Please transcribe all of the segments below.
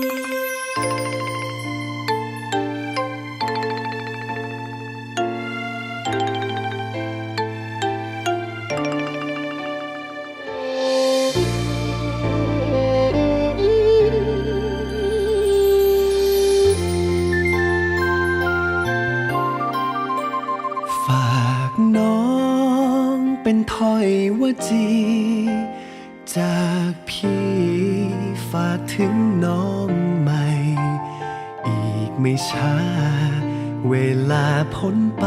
ฝากน้องเป็นถ้อยว่าจี จากพี่ฝากถึงน้องใหม่ อีกไม่ช้า เวลาพ้นไป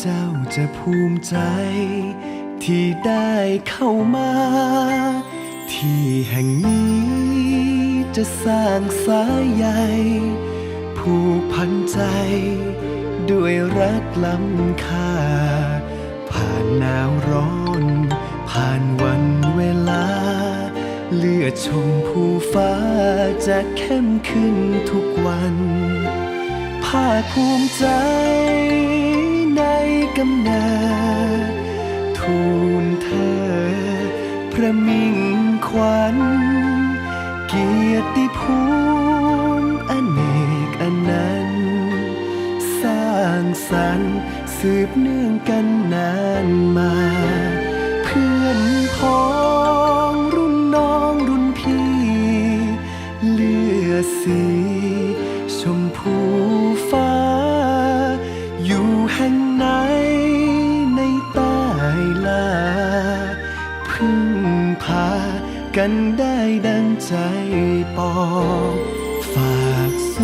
เจ้าจะภูมิใจ ที่ได้เข้ามา ที่แห่งนี้จะสร้างสายใยผูกพันใจ ด้วยรักล้ำค่า ชมพูฟ้าจะเข้มขึ้นทุกวัน ภาคภูมิใจในกำเนิดทูลเธอ พระมิ่งขวัญ เกียรติภูมิอเนกอันนั้น สร้างสรรค์สืบเนื่องกันนาน สี ชมพูฟ้า อยู่แห่งไหนในใต้ลา พึ่งพากันได้ดังใจปอง ฝากส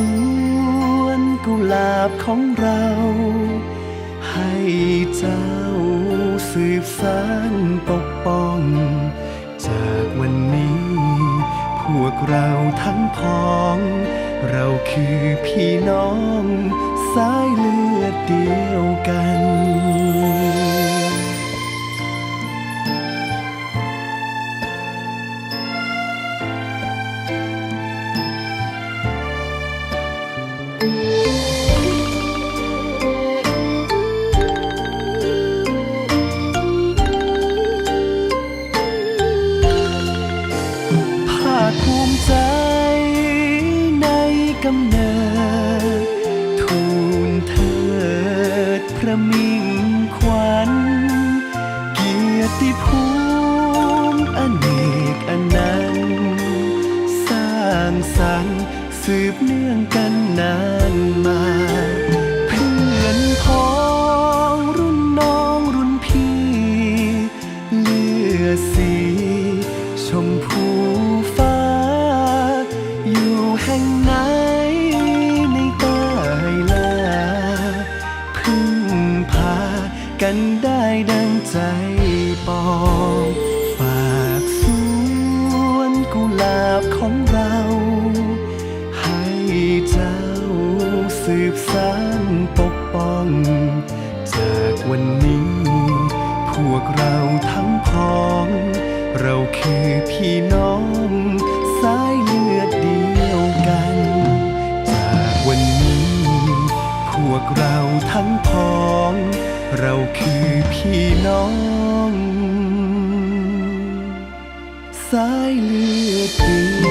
วนกุหลาบของเรา ให้เจ้าสืบสานปกป้อง วกเราทั้งพ้อง เราคือพี่น้อง สายเลือดเดียวกัน ภูมิอเนกอนันต์สร้างสรรค์สืบเนื่องกันนานมา เพื่อนพ้องรุ่นน้องรุ่นพี่ เลือดสีชมพู ของเรา ให้เจ้าสืบสานปกป้อง จากวันนี้ พวกเราทั้งพ้อง เราคือพี่น้องสายเลือดเดียวกัน จากวันนี้ พวกเราทั้งพ้อง เราคือพี่น้องสายเลือดเดียว